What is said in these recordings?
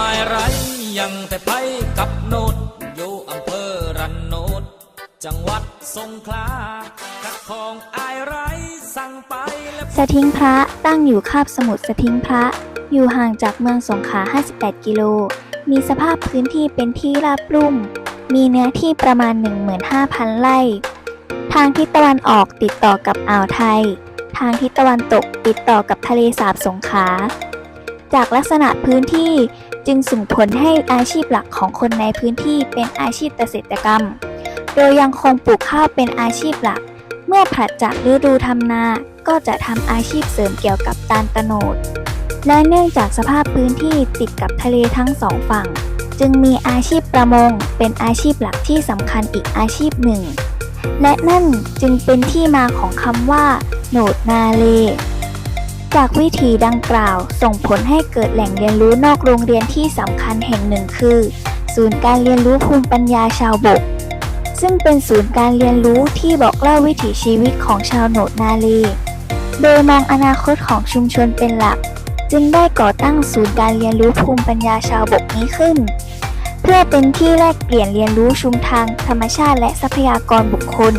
ไม้ไรยังแต่ไปกับโนดอยู่อำเภอรันโนด จังหวัดสงขลากัดของอายไรสั่งไปและสถิงพระตั้งอยู่คาบสมุทรสถิงพระ อยู่ห่างจากเมืองสงขลา 58 กิโล มีสภาพพื้นที่เป็นที่ราบรุ่ม มีเนื้อที่ประมาณ 15,000 ไร่ ทางทิศตะวันออกติดต่อกับอ่าวไทย ทางทิศตะวันตกติดต่อกับทะเลสาบสงขลาจากลักษณะพื้นที่ จึงส่งผลให้อาชีพหลักของคนในพื้นที่เป็นอาชีพเกษตรกรรม โดยยังคงปลูกข้าวเป็นอาชีพหลัก เมื่อผลัดจากฤดูทำนา ก็จะทำอาชีพเสริมเกี่ยวกับตาลตะโนด และเนื่องจากสภาพพื้นที่ติดกับทะเลทั้งสองฝั่ง จึงมีอาชีพประมง เป็นอาชีพหลักที่สำคัญอีกอาชีพหนึ่ง และนั่นจึงเป็นที่มาของคำว่า โหนดนาเล จากวิธีดังกล่าว ส่งผลให้เกิดแหล่งเรียนรู้นอกโรงเรียนที่สำคัญแห่งหนึ่งคือ ศูนย์การเรียนรู้ภูมิปัญญาชาวบก ซึ่งเป็นศูนย์การเรียนรู้ที่บอกเล่าวิถีชีวิตของชาวโหนดนาเลโดยมองอนาคตของชุมชนเป็นหลัก จึงได้ก่อตั้งศูนย์การเรียนรู้ภูมิปัญญาชาวบกนี้ขึ้น เพื่อเป็นที่แลกเปลี่ยนเรียนรู้ชุมทางธรรมชาติและทรัพยากรบุคคล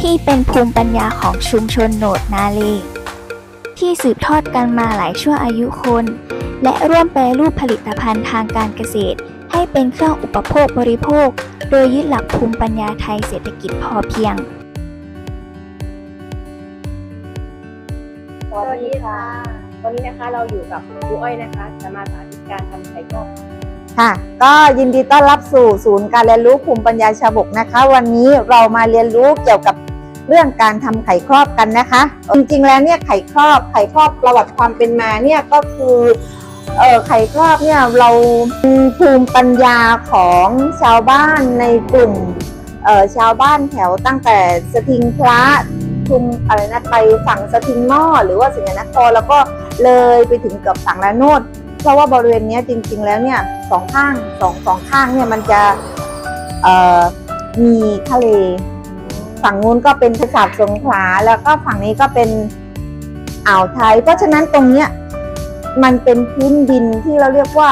ที่เป็นภูมิปัญญาของชุมชนโหนดนาเล ที่สืบทอดกันมาหลายชั่วอายุคน และร่วมแปรรูปผลิตภัณฑ์ทางการเกษตร ให้เป็นเครื่องอุปโภคบริโภค โดยยึดหลักภูมิปัญญาไทยเศรษฐกิจพอเพียง สวัสดีค่ะ วันนี้นะคะเราอยู่กับครูอ้อยนะคะ จะมาสาธิตการทำไข่กรอกค่ะก็ยินดีต้อนรับสู่ศูนย์การเรียนรู้ภูมิปัญญาชาวบกนะคะ วันนี้เรามาเรียนรู้เกี่ยวกับ เรื่องการทำไข่ครอบกันนะคะ จริงๆแล้วเนี่ยไข่ครอบไข่ครอบประวัติความเป็นมาเนี่ยก็คือเออไข่ครอบเนี่ยเราภูมิปัญญาของชาวบ้านในกลุ่มเออชาวบ้านแถวตั้งแต่สทิงพระชุมอะไรนะไปฝั่งสทิงหม้อหรือว่าสิงห์นครแล้วก็เลยไปถึงเกือบสังระโนดเพราะว่าบริเวณนี้จริง ๆ แล้วเนี่ยสองข้างสองสองข้างเนี่ยมันจะมีทะเล ฝั่งนู้นก็เป็นทะเลสาบสงขลาแล้วก็ฝั่งนี้ก็เป็นอ่าวไทย เพราะฉะนั้นตรงเนี้ยมันเป็นพื้นดินที่เราเรียกว่า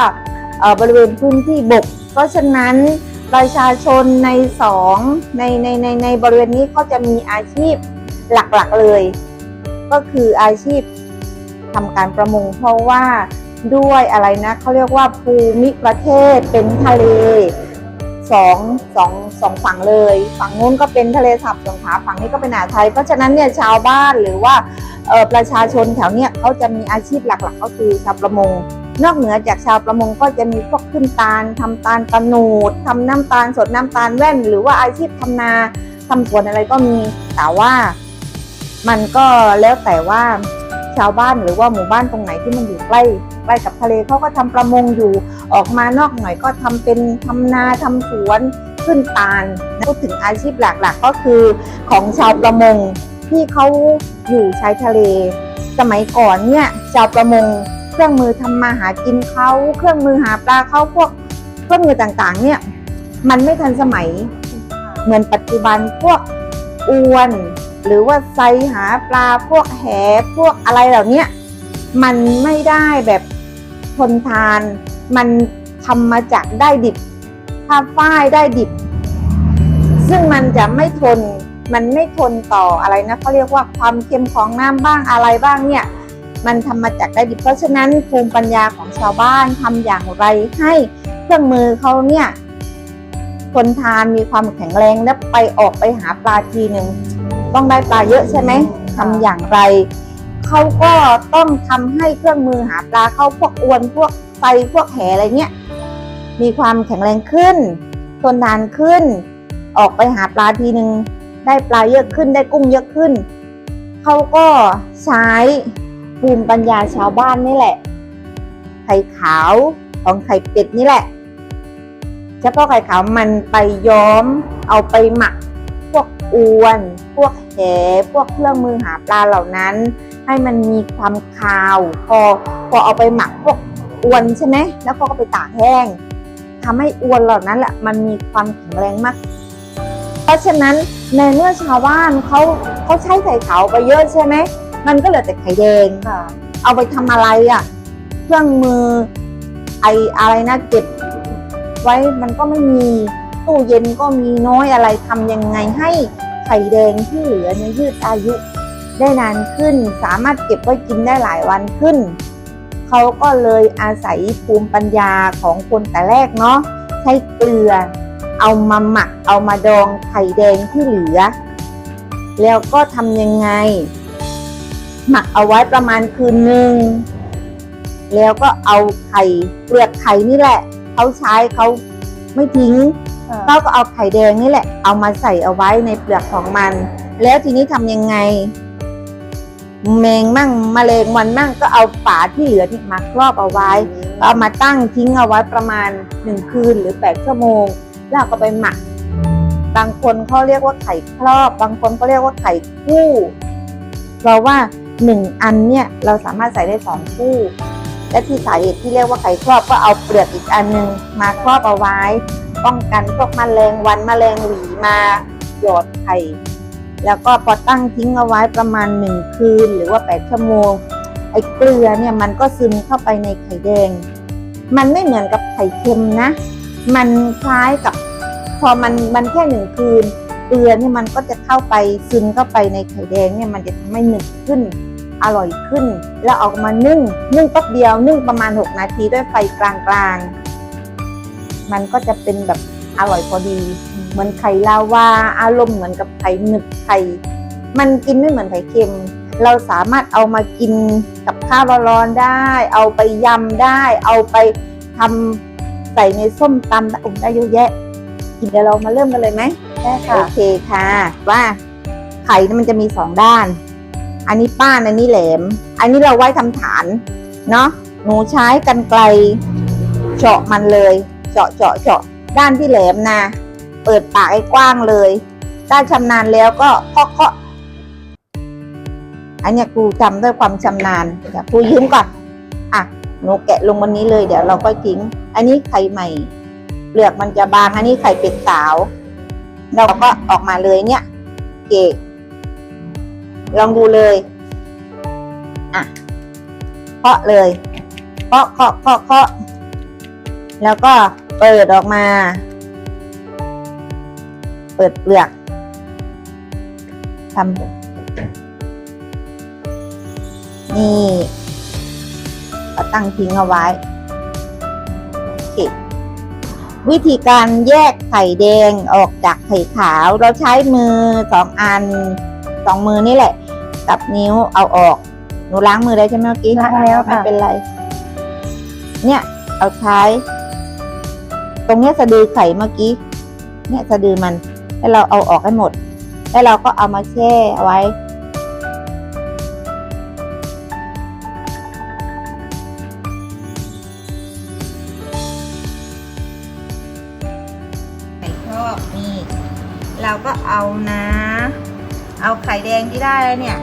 เอ่อบริเวณพื้นที่บก เพราะฉะนั้นประชาชนในสองในในในในบริเวณนี้ก็จะมีอาชีพหลักๆเลย ก็คืออาชีพทำการประมงเพราะว่าด้วยอะไรนะเขาเรียกว่าภูมิประเทศเป็นทะเล สองสองสองฝั่งเลย ฝั่งนู้นก็เป็นทะเลสาบสงขลาฝั่งนี้ก็เป็นอ่าวไทย เพราะฉะนั้นเนี่ยชาวบ้านหรือว่าประชาชนแถวเนี้ยเขาจะมีอาชีพหลักๆ ก็คือชาวประมง นอกเหนือจากชาวประมงก็จะมีพวกขึ้นตาลทำตาลตะโนดทำน้ำตาลสดน้ำตาลแว่น หรือว่าอาชีพทำนาทำสวนอะไรก็มีแต่ว่า มันก็แล้วแต่ว่า ชาวบ้านหรือว่าหมู่บ้านตรงไหนที่มันอยู่ใกล้ใกล้กับทะเลเขาก็ทำประมงอยู่ออกมานอกหน่อยก็ทำเป็นทำนาทำสวนขึ้นตาลพูดถึงอาชีพหลักๆ ก็คือของชาวประมงที่เขาอยู่ชายทะเล สมัยก่อนเนี่ยชาวประมงเครื่องมือทำมาหากินเขาเครื่องมือหาปลาเขาพวกเครื่องมือต่างๆเนี่ยมันไม่ทันสมัยเหมือนปัจจุบันพวกอวน หรือว่าไซหาปลาพวกแหพวกอะไรเหล่านี้มันไม่ได้แบบทนทาน มันทำมาจากได้ดิบผ้าฝ้ายได้ดิบ ซึ่งมันจะไม่ทนมันไม่ทนต่ออะไรนะเขาเรียกว่าความเค็มของน้ำบ้างอะไรบ้างเนี่ยมันทำมาจากได้ดิบเพราะฉะนั้นภูมิปัญญาของชาวบ้านทำอย่างไรให้เครื่องมือเขาเนี่ยทนทานมีความแข็งแรงและไปออกไปหาปลาทีหนึ่ง ต้องได้ปลาเยอะใช่ไหมทำอย่างไร เขาก็ต้องทำให้เครื่องมือหาปลาเข้าพวกอวนพวกไฟพวกแหอะไรเงี้ยมีความแข็งแรงขึ้นทนทานขึ้น ออกไปหาปลาทีหนึ่งได้ปลาเยอะขึ้นได้กุ้งเยอะขึ้น เขาก็ใช้ภูมิปัญญาชาวบ้านนี่แหละ ไข่ขาวของไข่เป็ดนี่แหละเฉพาะไข่ขาวมันไปย้อมเอาไปหมักพวก อวน พวกแหพวกเครื่องมือหาปลาเหล่านั้น ให้มันมีความคาว พอพอเอาไปหมักพวกอวนใช่ไหมแล้วก็ไปตากแห้งทำให้อวนเหล่านั้นแหละมันมีความแข็งแรงมาก เพราะฉะนั้นในเมื่อชาวบ้านเขาเขาใช้ไข่ขาวไปเยอะใช่ไหมมันก็เหลือแต่ไข่แดงค่ะเอาไปทำอะไรอะ่ะ เครื่องมือไออะไรนะเก็บไว้มันก็ไม่มี ตู้เย็นก็มีน้อยอะไรทำยังไงให้ไข่แดงที่เหลือเนี่ยยืดอายุ ได้นานขึ้นสามารถเก็บไว้กินได้หลายวันขึ้น เขาก็เลยอาศัยภูมิปัญญาของคนแต่แรกเนาะใช้เกลือ เอามาหมักเอามาดองไข่แดงที่เหลือ แล้วก็ทำยังไง หมักเอาไว้ประมาณคืนหนึ่งแล้วก็เอาไข่เปลือกไข่นี่แหละ เขาใช้เขาไม่ทิ้ง อ่าก็เอาไข่แดงนี่แหละ เอามาใส่เอาไว้ในเปลือกของมัน แล้วทีนี้ทำยังไง แมงมั่งมแมลงวันมั่งก็เอาฝาที่เหลือที่มาครอบเอาไว้ เอามาตั้งทิ้งเอาไว้ประมาณหนึ่งคืนหรือแปดชั่วโมง แล้วเอาก็ไปหมัก บางคนเขาเรียกว่าไข่ครอบ บางคนก็เรียกว่าไข่คู่ เพราะว่าหนึ่งอันเนี่ยเราสามารถใส่ได้สองคู่ และที่สาเหตุที่เรียกว่าไข่ครอบก็เอาเปลือกอีกอันหนึ่งมาครอบเอาไว้ ป้องกันพวกมแมลงวันมแมลงหวีมาหยอดไข่แล้วก็พอตั้งทิ้งเอาไว้ประมาณหนึ่งคืน หรือว่าแปดชั่วโมง ไอ้เกลือเนี่ยมันก็ซึมเข้าไปในไข่แดง มันไม่เหมือนกับไข่เค็มนะ มันคล้ายกับ พอมันมันแค่หนึ่งคืน เกลือเนี่ยมันก็จะเข้าไปซึมเข้าไปในไข่แดงเนี่ยมันจะทำให้หนึบขึ้น อร่อยขึ้น แล้วเออกมานึ่ง นึ่งแป๊บเดียวนึ่งประมาณ 6 นาทีด้วยไฟกลางๆ มันก็จะเป็นแบบอร่อยพอดี เหมือนไข่ลาวาอารมณ์เหมือนกับไข่หนึบไข่มันกินไม่เหมือนไข่เค็ม เราสามารถเอามากินกับข้าวร้อนๆได้ เอาไปยำได้ เอาไปทำใส่ในส้มตำได้โอ้ได้เยอะแยะกินเดี๋ยวเรามาเริ่มกันเลยไหมได้ค่ะโอเคค่ะ ว่าไข่เนี่ยมันจะมีสองด้าน อันนี้ป้านอันนี้แหลม อันนี้เราไว้ทำฐานเนาะหนูใช้กันไกลเจาะมันเลยเจาะเจาะเจาะด้านที่แหลมนะ เปิดปากให้กว้างเลยได้ชำนาญแล้วก็เคาะเคาะอันนี้ครูจำด้วยความชำนาญเดี๋ยวครูยืมก่อนอะหนูแกะลงวันนี้เลยเดี๋ยวเราก็ทิ้ง อันนี้ไข่ใหม่เปลือกมันจะบางอันนี้ไข่เป็ดสาว เราก็ออกมาเลยเนี่ยเกะ ลองดูเลยอะเคาะเลยเคาะเคาะเคาะเคาะแล้วก็เปิดออกมา เปิดเปลือกทำนี่ก็ตั้งทิ้งเอาไว้โอเควิธีการแยกไข่แดงออกจากไข่ขาว เราใช้มือสองอันสองมือนี่แหละ กับนิ้วเอาออก หนูล้างมือได้ใช่ไหมเมื่อกี้ล้างแล้วค่ะ ไม่เป็นไร เนี่ย เอาใช้ ตรงเนี้ยสะดือไข่เมื่อกี้ เนี่ยสะดือมันแล้วเราเอาออกให้หมด แล้วเราก็เอามาแช่ไว้ ไข่ครอบนี่ เราก็เอานะ เอาไข่แดงที่ได้แล้วเนี่ย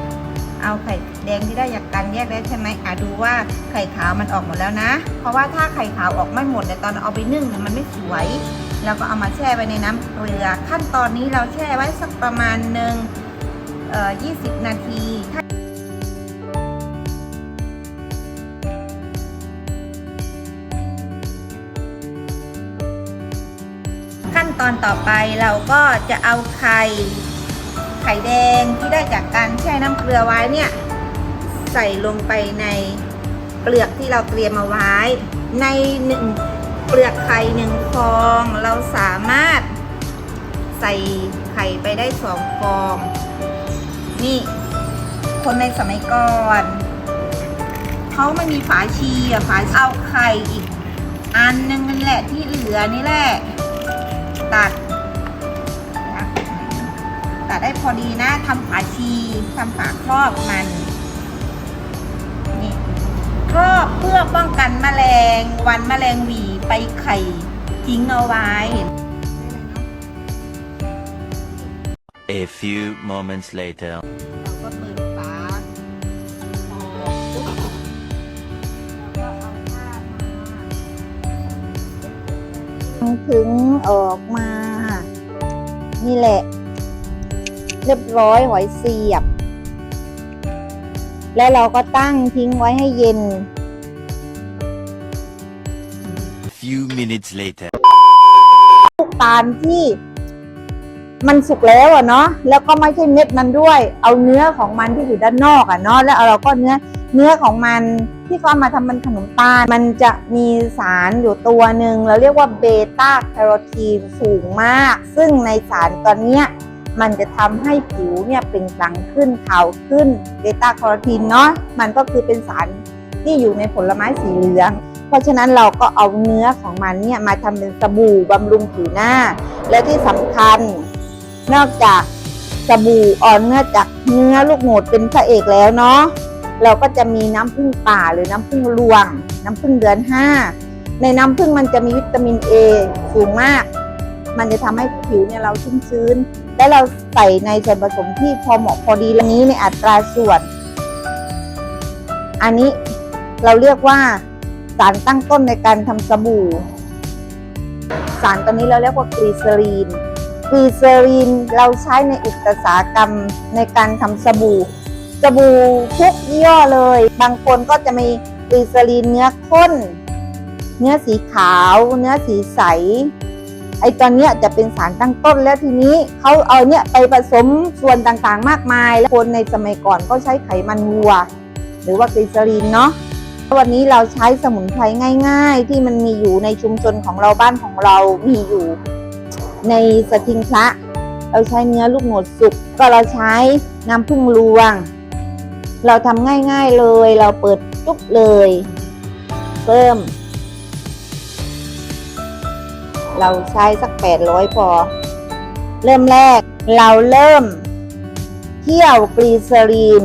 เอาไข่แดงที่ได้จากการแยกได้ใช่ไหมอะดูว่าไข่ขาวมันออกหมดแล้วนะ เพราะว่าถ้าไข่ขาวออกไม่หมดเนี่ยตอนเอาไปนึ่งมันไม่สวยเราก็เอามาแช่ไว้ในน้ำเกลือ ขั้นตอนนี้เราแช่ไว้สักประมาณหนึ่งเอ่อ20นาทีขั้นตอนต่อไปเราก็จะเอาไข่ ข่แดงที่ได้จากการแช่น้ำเกลือไว้เนี่ย ใส่ลงไปในเปลือกที่เราเตรียมเอาไว้ ในหนึ่งเปลือกไข่หนึ่งฟอง เราสามารถใส่ไข่ไปได้สองฟอง นี่คนในสมัยก่อนเขาไม่มีฝาชีอะฝาเอาไข่อีก อันหนึงนั่นแหละที่เหลือนี่แหละ ตัด ได้พอดีนะทำฝาชีทำฝาครอบมันนี่ครอบเพื่อป้องกันแมลงวันแมลงหวีไปไข่ทิ้งเอาไว้ A few moments later. เราก็เปิดฝาออกปุ๊บแล้วก็เอาผ้ามาถึงออกมา นี่แหละ เรียบร้อยหอยเสียบ แล้วเราก็ตั้งทิ้งไว้ให้เย็น few minutes later. ลูกตาลที่มันสุกแล้วอะเนาะแล้วก็ไม่ใช่เม็ดมันด้วย เอาเนื้อของมันที่อยู่ด้านนอกอะเนาะแล้วเอาเราก็เนื้อเนื้อของมันที่เขาเอามาทำเป็นขนมตาล มันจะมีสารอยู่ตัวหนึ่งเราเรียกว่าเบต้าแคโรทีนสูงมาก ซึ่งในสารตัวเนี้ย มันจะทำให้ผิวเนี่ยเปล่งปลั่งขึ้นขาวขึ้นเบต้าคโรทีนเนาะมันก็คือเป็นสารที่อยู่ในผลไม้สีเหลือง เพราะฉะนั้นเราก็เอาเนื้อของมันเนี่ยมาทำเป็นสบู่บำรุงผิวหน้า และที่สำคัญ นอกจากสบู่อ่อนเนื้อจากเนื้อลูกโหนดเป็นพระเอกแล้วเนาะเราก็จะมีน้ำผึ้งป่าหรือน้ำผึ้งรวง น้ำผึ้งเดือนห้าในน้ำผึ้งมันจะมีวิตามินเอสูงมาก มันจะทำให้ผิวเนี่ยเราชุ่มชื้น และเราใส่ในส่วนผสมที่พอเหมาะพอดีและนี้ในอัตราส่วน อันนี้เราเรียกว่าสารตั้งต้นในการทำสบู่ สารตัวนี้เราเรียกว่ากรีเซอรีนกรีเซอรีนเราใช้ในอุตสาหกรรมในการทำสบู่ สบู่ทุกยี่ห้อเลย บางคนก็จะมีกรีเซอรีนเนื้อข้น เนื้อสีขาว เนื้อสีใส ไอตอนเนี้ยจะเป็นสารตั้งต้นแล้วทีนี้เขาเอาเนี่ยไปผสมส่วนต่างๆ มากมาย แล้วคนในสมัยก่อนก็ใช้ไขมันวัว หรือว่ากรีซอรีนเนาะวันนี้เราใช้สมุนไพรง่าย ๆ ที่มันมีอยู่ในชุมชนของเราบ้านของเรามีอยู่ ในสทิงพระเราใช้เนื้อลูกหนดสุกก็เราใช้น้ำผึ้งรวง เราทำง่ายๆเลย เราเปิดจุ๊บเลย เพิ่ม เราใช้สักแปดร้อยพอ เริ่มแรกเราเริ่มเคี่ยวกรีเซอรีน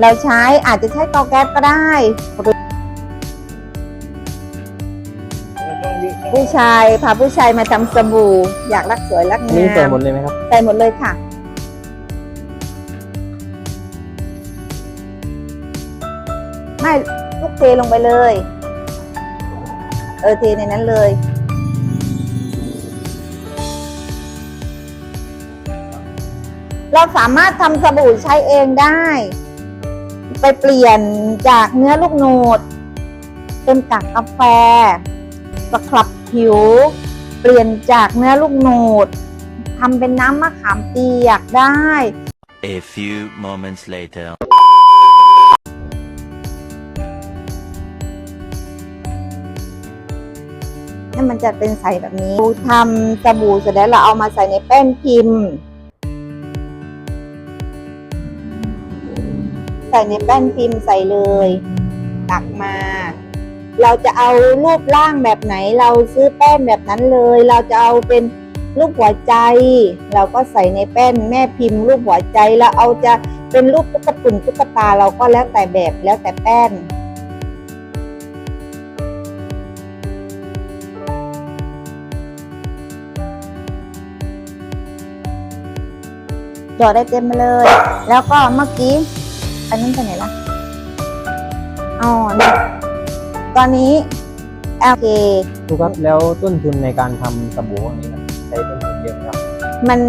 เราใช้อาจจะใช้เตาแก๊สก็ได้ผู้ชายพาผู้ชายมาทำสบู่อยากรักสวยรักอันงานี้ใส่หมมดเลยไหมครับใส่หมดเลยค่ะไม่ลูกเทลงไปเลย เออเทในนั้นเลย เราสามารถทำสบู่ใช้เองได้ ไปเปลี่ยนจากเนื้อลูกโหนด เป็นกากกาแฟสครับผิว เปลี่ยนจากเนื้อลูกโหนดทำเป็นน้ำมะขามเปียกได้ A few moments later. เนี่ยมันจะเป็นใสแบบนี้ทำสบู่เสร็จแล้วเราเอามาใส่ในแป้นพิมพ์ ใส่ในแป้นพิมพ์ใส่เลย ตักมา เราจะเอารูปร่างแบบไหนเราซื้อแป้นแบบนั้นเลย เราจะเอาเป็นรูปหัวใจ เราก็ใส่ในแป้นแม่พิมพ์ รูปหัวใจแล้วเอาจะเป็นรูปตุ๊กตุ่นตุ๊กตาเราก็แล้วแต่แบบแล้วแต่แป้นจอดได้เต็มเลย แล้วก็เมื่อกี้ อันนั้นไปไหนละอ๋อนี่ตอนนี้ LK ดูครับแล้วต้นทุนในการทำสบู่พวกนี้ครับใช้ต้นทุนเยอะไหมครับมัน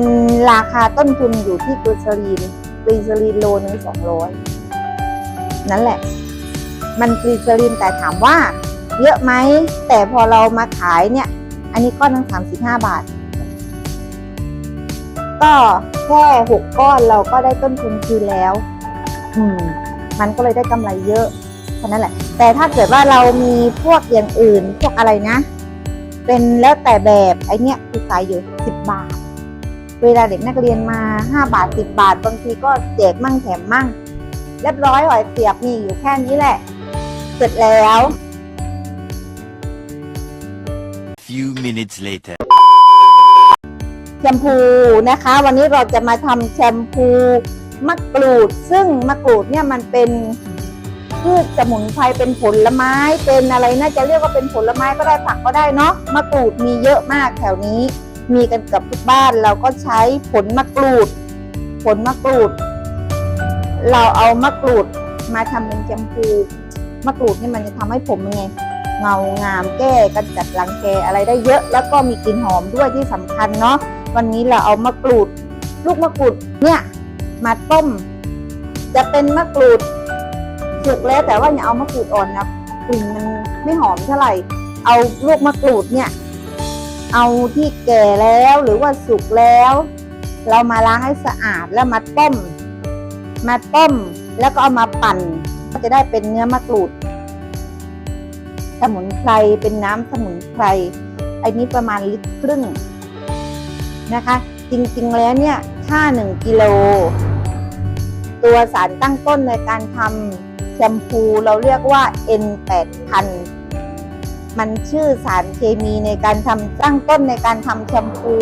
ราคาต้นทุนอยู่ที่กรีซอรีนกรีซอรีนโลนึงสองร้อยนั่นแหละ มันกรีซอรีนแต่ถามว่า เยอะไหมแต่พอเรามาขายเนี่ย อันนี้ก้อนนึงสามสิบห้าบาท ก็แค่หกก้อนเราก็ได้ต้นทุนคืนแล้ว อืมมันก็เลยได้กำไรเยอะแค่นั้นแหละ แต่ถ้าเกิดว่าเรามีพวกอย่างอื่น พวกอะไรนะ เป็นแล้วแต่แบบไอเนี้ยคือขายอยู่สิบบาท เวลาเด็กนักเรียนมาห้าบาทสิบบาทบางทีก็แจกมั่งแถมมั่งเรียบร้อยหอยเสียบมีอยู่แค่นี้แหละ เสร็จแล้ว Few minutes later. แชมพูนะคะ วันนี้เราจะมาทำแชมพู มะกรูด ซึ่งมะกรูดเนี่ยมันเป็นพืชสมุนไพรเป็นผลไม้เป็นอะไรน่าจะเรียกว่าเป็นผลไม้ก็ได้ผักก็ได้เนาะมะกรูดมีเยอะมากแถวนี้ มีกันเกับทุกบ้านเราก็ใช้ผลมะกรูด ผลมะกรูด เราเอามะกรูดมาทำเป็นแชมพูมะกรูดนี่มันจะทำให้ผมยังไงเงางามแก้กันจัดรังแกอะไรได้เยอะ แล้วก็มีกลิ่นหอมด้วยที่สำคัญเนาะวันนี้เราเอามะกรูด ลูกมะกรูดเนี่ย มาต้ม จะเป็นมะกรูดสุกแล้วแต่ว่าอย่าเอามะกรูดอ่อนนะกลิ่นมันไม่หอมเท่าไหร่ เอาลูกมะกรูดเนี่ย เอาที่แก่แล้วหรือว่าสุกแล้ว เรามาล้างให้สะอาดแล้วมาต้ม มาต้มแล้วก็เอามาปั่น ก็จะได้เป็นเนื้อมะกรูด สมุนไพรเป็นน้ำสมุนไพรอันนี้ประมาณลิตรครึ่งนะคะ จริงๆแล้วเนี่ยถ้าหนึ่งกิโล ตัวสารตั้งต้นในการทำแชมพูเราเรียกว่า N 8 0 0 0 มันชื่อสารเคมีในการทำตั้งต้นในการทำแชมพู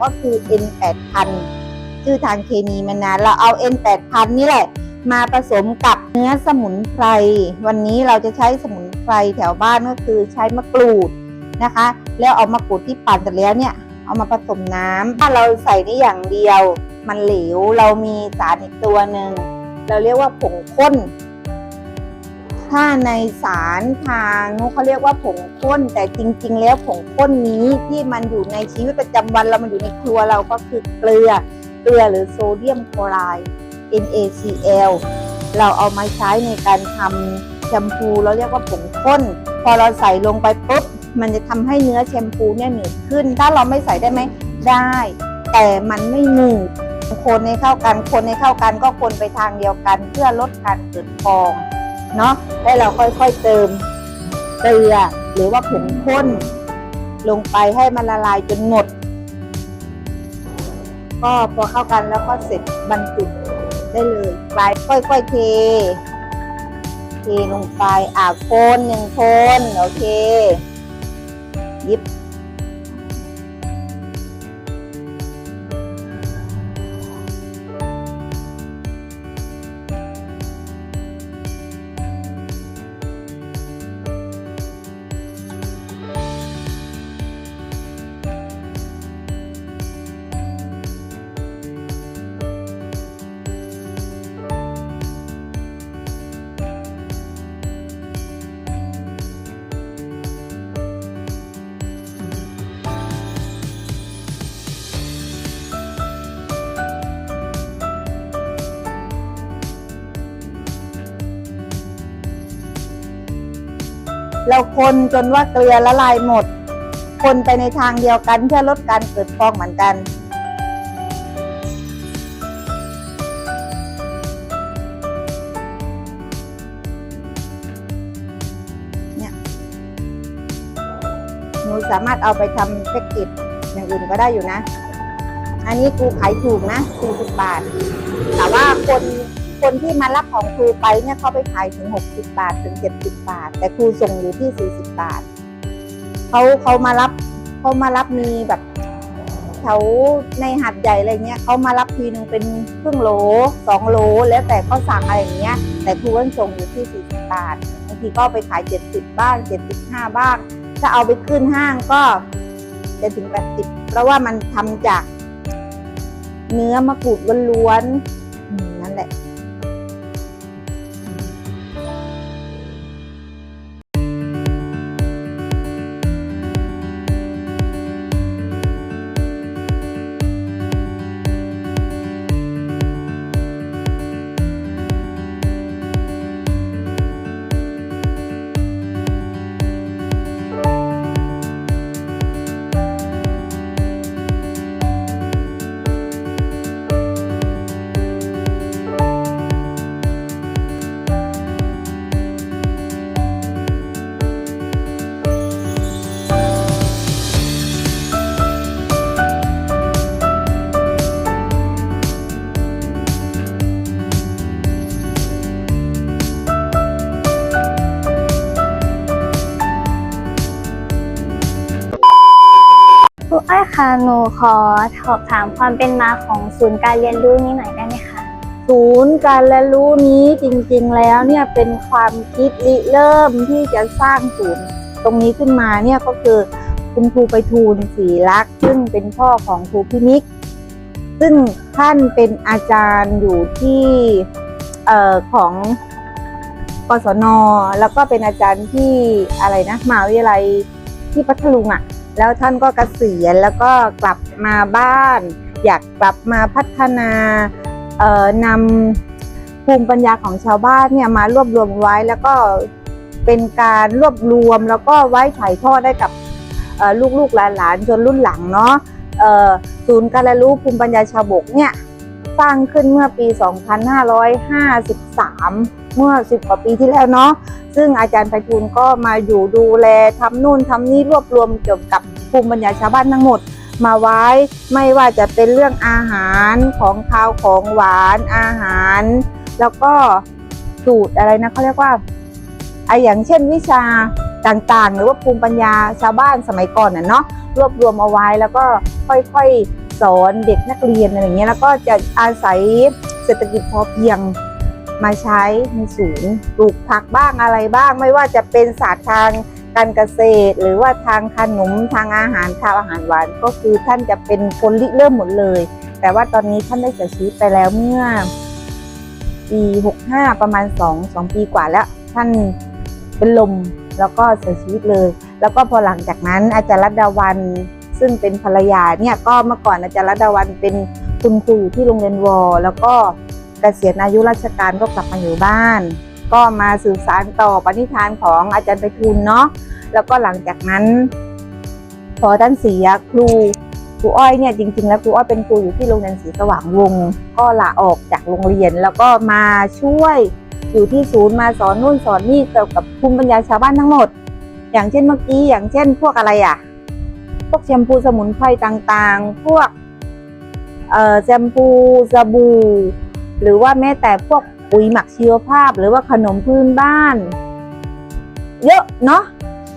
ก็คือ N 8 0 0 0 ชื่อทางเคมีมานานเราเอา N 8 0 0 0 นี่แหละ มาผสมกับเนื้อสมุนไพร วันนี้เราจะใช้สมุนไพรแถวบ้านก็คือใช้มะกรูดนะคะ แล้วเอามะกรูดที่ปั่นเสร็จแล้วเนี่ย เอามาผสมน้ำถ้าเราใส่นี่อย่างเดียว มันเหลว เรามีสารอีกตัวหนึ่ง เราเรียกว่าผงข้น ถ้าในสารทางนู้เขาเรียกว่าผงข้น แต่จริง ๆ แล้วผงข้นนี้ที่มันอยู่ในชีวิตประจำวันเรามันอยู่ในครัวเราก็คือเกลือ เกลือหรือโซเดียมคลอไรด์ NaCl เราเอามาใช้ในการทำแชมพูเราเรียกว่าผงข้น พอเราใส่ลงไปปุ๊บมันจะทำให้เนื้อแชมพูเนี่ยหนืดขึ้น ถ้าเราไม่ใส่ได้ไหมได้ แต่มันไม่หนืด คนให้เข้ากัน คนให้เข้ากันก็คนไปทางเดียวกัน เพื่อลดการเกิดฟองเนาะแล้วเราค่อยๆเติมเกลือหรือว่าผงข้น ลงไปให้มันละลายจนหมด ก็พอเข้ากันแล้วก็เสร็จบรรจุได้เลยปลายค่อยๆเท เทลงไปอ่าคนหนึ่งคนโอเค ยิบ เราคนจนว่าเกลือละลายหมด คนไปในทางเดียวกันเพื่อลดการเกิดฟองเหมือนกันเนี่ยหนูสามารถเอาไปทำแพ็กเกจอย่างอื่นก็ได้อยู่นะ อันนี้ครูขายถูกนะ40บาท แต่ว่าคน คนที่มารับของครูไปเนี่ยเขาไปขายถึง 60 บาทถึง 70 บาท แต่ครูส่งอยู่ที่ 40 บาทเขาเขามารับเขามารับมีแบบแถวในหัดใหญ่อะไรเงี้ยเขามารับทีนึงเป็นครึ่งโหลสองโหลแล้วแต่เขาสั่งอะไรอย่างเงี้ย แต่ครูก็ส่งอยู่ที่ 40 บาทบางทีก็ไปขาย 70 บ้าง 75 บ้าง ถ้าเอาไปขึ้นห้างก็จะถึง 80 เพราะว่ามันทำจากเนื้อมะกรูดล้วนๆ คะหนูขอสอบถามความเป็นมาของศูนย์การเรียนรู้นี้หน่อยได้ไหมคะ ศูนย์การเรียนรู้นี้จริงๆแล้วเนี่ยเป็นความคิดริเริ่มที่จะสร้างศูนย์ตรงนี้ขึ้นมาเนี่ยก็คือคุณครูไปทูลศรีลักษ์ซึ่งเป็นพ่อของครูพินิก ซึ่งท่านเป็นอาจารย์อยู่ที่เอ่อของกศนแล้วก็เป็นอาจารย์ที่อะไรนะมหาวิทยาลัยที่พัทลุงอะ่ะ แล้วท่านก็เกษียณแล้วก็กลับมาบ้าน อยากกลับมาพัฒนาเอ่อนำภูมิปัญญาของชาวบ้านเนี่ยมารวบรวมไว้แล้วก็เป็นการรวบรวมแล้วก็ไว้ถ่ายทอดได้กับลูกๆหลานๆจนรุ่นหลังเนาะศูนย์การเรียนรู้ภูมิปัญญาชาวบกเนี่ยสร้างขึ้นเมื่อปี 2553 เมื่อ10กว่าปีที่แล้วเนาะซึ่งอาจารย์ไพฑูรย์ก็มาอยู่ดูแลทำนู่นทำนี่รวบรวมเกี่ยวกับภูมิปัญญาชาวบ้านทั้งหมด มาไว้ไม่ว่าจะเป็นเรื่องอาหารของคาวของหวานอาหาร แล้วก็สูตรอะไรนะเขาเรียกว่าไออย่างเช่นวิชาต่างๆ หรือว่าภูมิปัญญาชาวบ้านสมัยก่อนน่ะเนาะรวบรวมเอาไว้แล้วก็ค่อยๆ สอนเด็กนักเรียนอะไรอย่างเงี้ยแล้วก็จะอาศัยเศรษฐกิจพอเพียง มาใช้ในศูนย์ปลูกผักบ้างอะไรบ้าง ไม่ว่าจะเป็นศาสตร์ทางการเกษตร หรือว่าทางขนมทางอาหารข้าวอาหารหวาน ก็คือท่านจะเป็นคนริเริ่มหมดเลย แต่ว่าตอนนี้ท่านได้เสียชีวิตไปแล้วเมื่อ ปี 65 ประมาณ 2 2 ปีกว่าแล้ว ท่านเป็นลมแล้วก็เสียชีวิตเลย แล้วก็พอหลังจากนั้นอาจารย์รัตดาวันซึ่งเป็นภรรยาเนี่ยก็เมื่อก่อนอาจารย์รัตดาวันเป็นคุณครูอยู่ที่โรงเรียนวอแล้วก็ เกษียณอายุราชการก็กลับมาอยู่บ้าน ก็มาสื่อสารต่อปณิธานของอาจารย์ไปทูลเนาะแล้วก็หลังจากนั้น พอท่านเสียครูครูอ้อยเนี่ยจริงๆ แล้วครูอ้อยเป็นครูอยู่ที่โรงเรียนศรีสว่างวง ก็ลาออกจากโรงเรียนแล้วก็มาช่วยอยู่ที่ศูนย์มาสอนนู่นสอนนี่เกี่ยวกับภูมิปัญญาชาวบ้านทั้งหมด อย่างเช่นเมื่อกี้อย่างเช่น พวกอะไรอะ พวกแชมพูสมุนไพรต่างๆ พวกแชมพูสบู่ หรือว่าแม้แต่พวกปุ๋ยหมักชีวภาพ หรือว่าขนมพื้นบ้าน เยอะเนาะ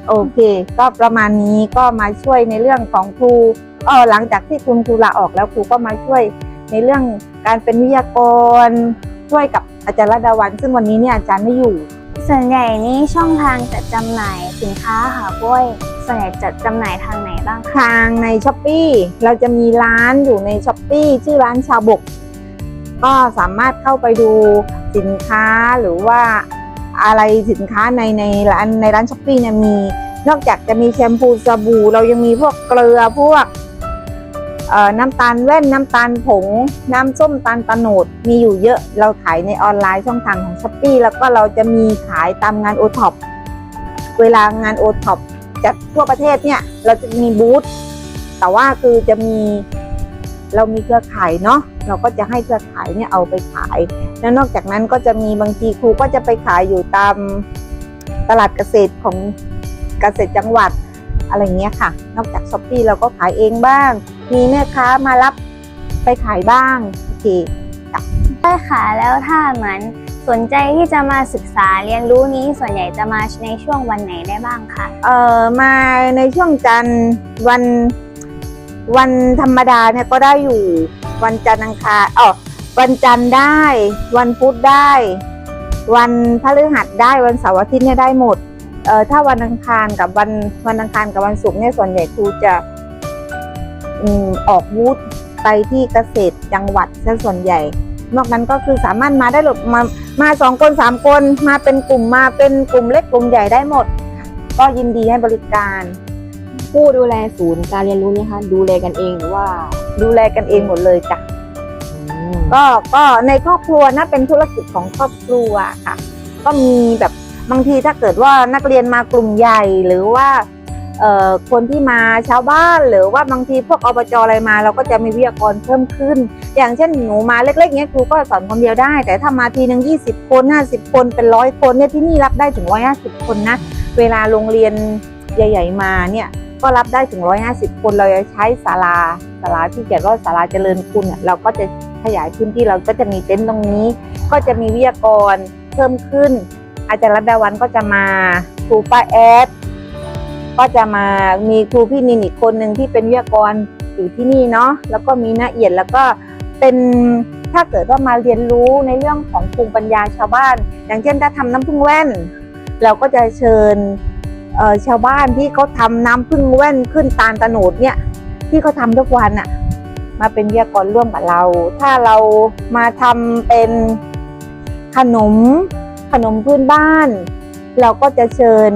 โอเค ก็ประมาณนี้ก็มาช่วยในเรื่องของครูเออหลังจากที่คุณครูลาออกแล้วครูก็มาช่วยในเรื่องการเป็นวิทยากร ช่วยกับอาจารย์ระดาวัน ซึ่งวันนี้เนี่ยอาจารย์ไม่อยู่ ส่วนใหญ่นี้ช่องทางจัดจำหน่ายสินค้าค่ะกล้วยส่วนใหญ่จัดจำหน่ายทางไหนบ้างคะทางในช้อปปีเราจะมีร้านอยู่ในช้อปปีชื่อร้านชาวบก ก็สามารถเข้าไปดูสินค้าหรือว่าอะไรสินค้าในในร้านในร้านช้อปปี้เนี่ยมี นอกจากจะมีแชมพูสบู่ เรายังมีพวกเกลือพวกน้ำตาลแว่นน้ำตาลผง น้ำส้มตาลตะโนดมีอยู่เยอะเราขายในออนไลน์ช่องทางของช้อปปีแล้วก็เราจะมีขายตามงานโอท็อปเวลางานโอท็อปจัดทั่วประเทศเนี่ยเราจะมีบูธแต่ว่าคือจะมี เรามีเครือข่ายเนาะเราก็จะให้เครือข่ายเนี่ยเอาไปขาย แล้วนอกจากนั้นก็จะมีบางทีครูก็จะไปขายอยู่ตามตลาดเกษตรของเกษตรจังหวัดอะไรเงี้ยค่ะ นอกจากช้อปปี้เราก็ขายเองบ้าง มีแม่ค้ามารับไปขายบ้างโอเคใช่ค่ะแล้วถ้าเหมือนสนใจที่จะมาศึกษาเรียนรู้นี้ส่วนใหญ่จะมาในช่วงวันไหนได้บ้างคะเอ่อมาในช่วงจันทร์วัน วันธรรมดาเนี่ยก็ได้อยู่ วันจันทร์อังคารอ๋อวันจันทร์ได้ วันพุธได้ วันพฤหัสได้วันเสาร์อาทิตย์เนี่ยได้หมดเอ่อถ้าวันอังคารกับวันวันอังคารกับวันศุกร์เนี่ยส่วนใหญ่ครูจะอืมออกวูดไปที่เกษตรจังหวัดซะส่วนใหญ่ นอกนั้นก็คือสามารถมาได้หลบมามาสองคนสามคนมาเป็นกลุ่มมาเป็นกลุ่มเล็กกลุ่มใหญ่ได้หมด ก็ยินดีให้บริการ ผู้ดูแลศูนย์การเรียนรู้เนี่ยค่ะดูแลกันเองหรือว่าดูแลกันเองหมดเลยจ้ะก็ก็ในครอบครัวนะเป็นธุรกิจของครอบครัวค่ะ ก็มีแบบบางทีถ้าเกิดว่านักเรียนมากลุ่มใหญ่หรือว่าเอ่อคนที่มาชาวบ้านหรือว่าบางทีพวกอบจอะไรมา เราก็จะมีวิทยากรเพิ่มขึ้น อย่างเช่นหนูมาเล็กๆเนี้ยครูก็สอนคนเดียวได้ แต่ถ้ามาทีหนึ่งยี่สิบคนห้าสิบคนเป็นร้อยคนเนี่ยที่นี่รับได้ถึงร้อยห้าสิบคนนะ เวลาโรงเรียนใหญ่ ๆ มาเนี่ย ก็รับได้ถึง 150 คนเราจะใช้ศาลาศาลาที่เขียนว่าศาลาเจริญคุณเนี่ยเราก็จะขยายพื้นที่เราก็จะมีเต็นท์ตรงนี้ ก็จะมีวิทยากรเพิ่มขึ้น อาจารย์รัตดาวันก็จะมาครูป้าแอดก็จะมามีครูพี่นินอีกคนหนึ่งที่เป็นวิทยากรอยู่ที่นี่เนาะแล้วก็มีนาเอียดแล้วก็เป็นถ้าเกิดว่ามาเรียนรู้ในเรื่องของภูมิปัญญาชาวบ้าน อย่างเช่นถ้าทำน้ำพึ่งแว่น เราก็จะเชิญ ชาวบ้านที่เขาทำน้ำพึ่งแว่นขึ้นตาลตะโนดเนี่ยที่เขาทำทุกวันอะมาเป็นวิทยากรร่วมกับเรา ถ้าเรามาทำเป็นขนมขนมพื้นบ้าน เราก็จะเชิญ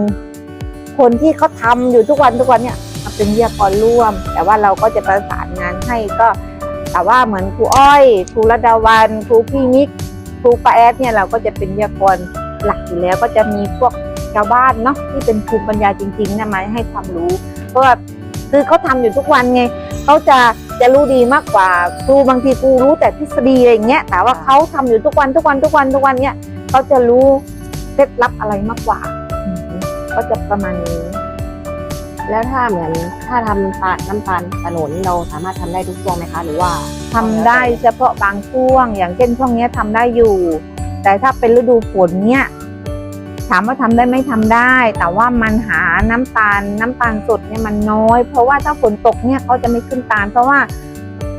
คนที่เขาทำอยู่ทุกวันทุกวันเนี่ยมาเป็นวิทยากรร่วม แต่ว่าเราก็จะประสานงานให้ก็ แต่ว่าเหมือนครูอ้อยครูระดาวันครูพี่นิกครูป้าแอดเนี่ยเราก็จะเป็นวิทยากรหลักอยู่แล้วก็จะมีพวก ชาวบ้านเนาะที่เป็นภูมิปัญญาจริงๆนะมาให้ความรู้ เพราะว่าคือเขาทำอยู่ทุกวันไงเขาจะจะรู้ดีมากกว่าครูบางทีครูรู้แต่ทฤษฎีอะไรอย่างเงี้ยแต่ว่าเขาทำอยู่ทุกวันทุกวันทุกวันทุกวันเนี่ยเขาจะรู้เคล็ดลับอะไรมากกว่าอืมก็จะประมาณนี้ แล้วถ้าเหมือนถ้าทำตาลน้ำตาลตะโนดนี่เราสามารถทำได้ทุกช่วงไหมคะหรือว่าทำได้เฉพาะบางช่วง อย่างเช่นช่วงเนี้ยทำได้อยู่ แต่ถ้าเป็นฤดูฝนเนี่ย ถามว่าทำได้ไหมทำได้ แต่ว่ามันหาน้ำตาลน้ำตาลสดเนี่ยมันน้อย เพราะว่าถ้าฝนตกเนี่ยเขาจะไม่ขึ้นตาล เพราะว่า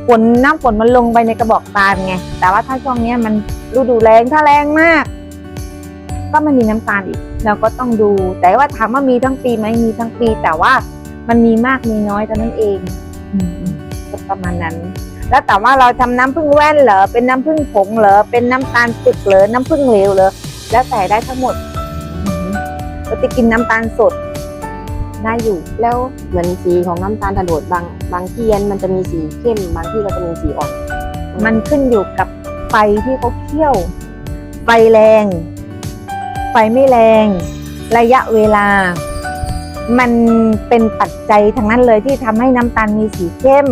ฝนน้ำฝนมันลงไปในกระบอกตาลไงแต่ว่าถ้าช่วงเนี้ยมันฤดูแรงถ้าแรงมาก ก็ไม่มีน้ำตาลอีกเราก็ต้องดู แต่ว่าถามว่ามีทั้งปีไหมมีทั้งปี แต่ว่ามันมีมากมีน้อยเท่านั้นเองอประมาณนั้น แล้วแต่ว่าเราทำน้ำผึ้งแว่นเหรอเป็นน้ำผึ้งผงเหรอเป็นน้ำตาลปึกเหรอน้ำผึ้งเหลวเหรอแล้วแต่ได้ทั้งหมด เราจะกินน้ำตาลสดได้อยู่ แล้วเหมือนสีของน้ำตาลตะโนดบางบางที่มันจะมีสีเข้มบางที่ก็จะมีสีอ่อน มันขึ้นอยู่กับไฟที่เขาเคี่ยว ไฟแรง ไฟไม่แรง ระยะเวลา มันเป็นปัจจัยทั้งนั้นเลยที่ทำให้น้ำตาลมีสีเข้ม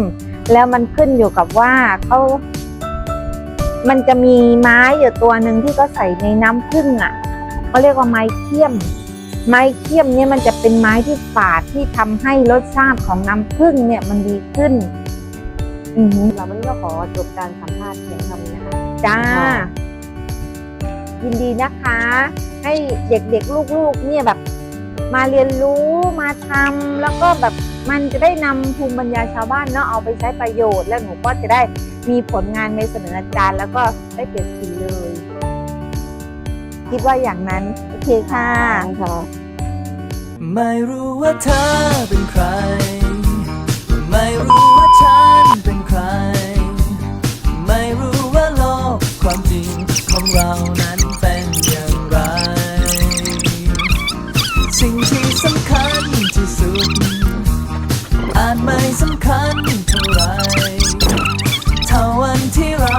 แล้วมันขึ้นอยู่กับว่าเขามันจะมีไม้อยู่ตัวหนึ่งที่เขาใส่ในน้ำผึ้งอะเขาเรียกว่าไม้เคี่ยม ไม้เคี่ยมเนี่ยมันจะเป็นไม้ที่ฝาดที่ทำให้รสชาติของน้ำผึ้งเนี่ยมันดีขึ้นอือหือเราวันนี้ก็ขอจบการสัมภาษณ์เพียงเท่านี้นะคะ จ้า ยินดีนะคะ ให้เด็กๆลูกๆ เนี่ยแบบ มาเรียนรู้มาทำแล้วก็แบบมันจะได้นำภูมิปัญญาชาวบ้านเนาะเอาไปใช้ประโยชน์ แล้วหนูก็จะได้มีผลงานไปเสนออาจารย์ แล้วก็ได้เปลี่ยนสีเลย คิดว่าอย่างนั้น โอเคค่ะ ค่ะ ไม่รู้ว่าเธอเป็นใคร ไม่รู้ว่าฉันเป็นใคร ไม่รู้ว่าโลกความจริงของเรานั้นเป็นอย่างไร สิ่งที่สำคัญที่สุด อาจไม่สำคัญเท่าไหรา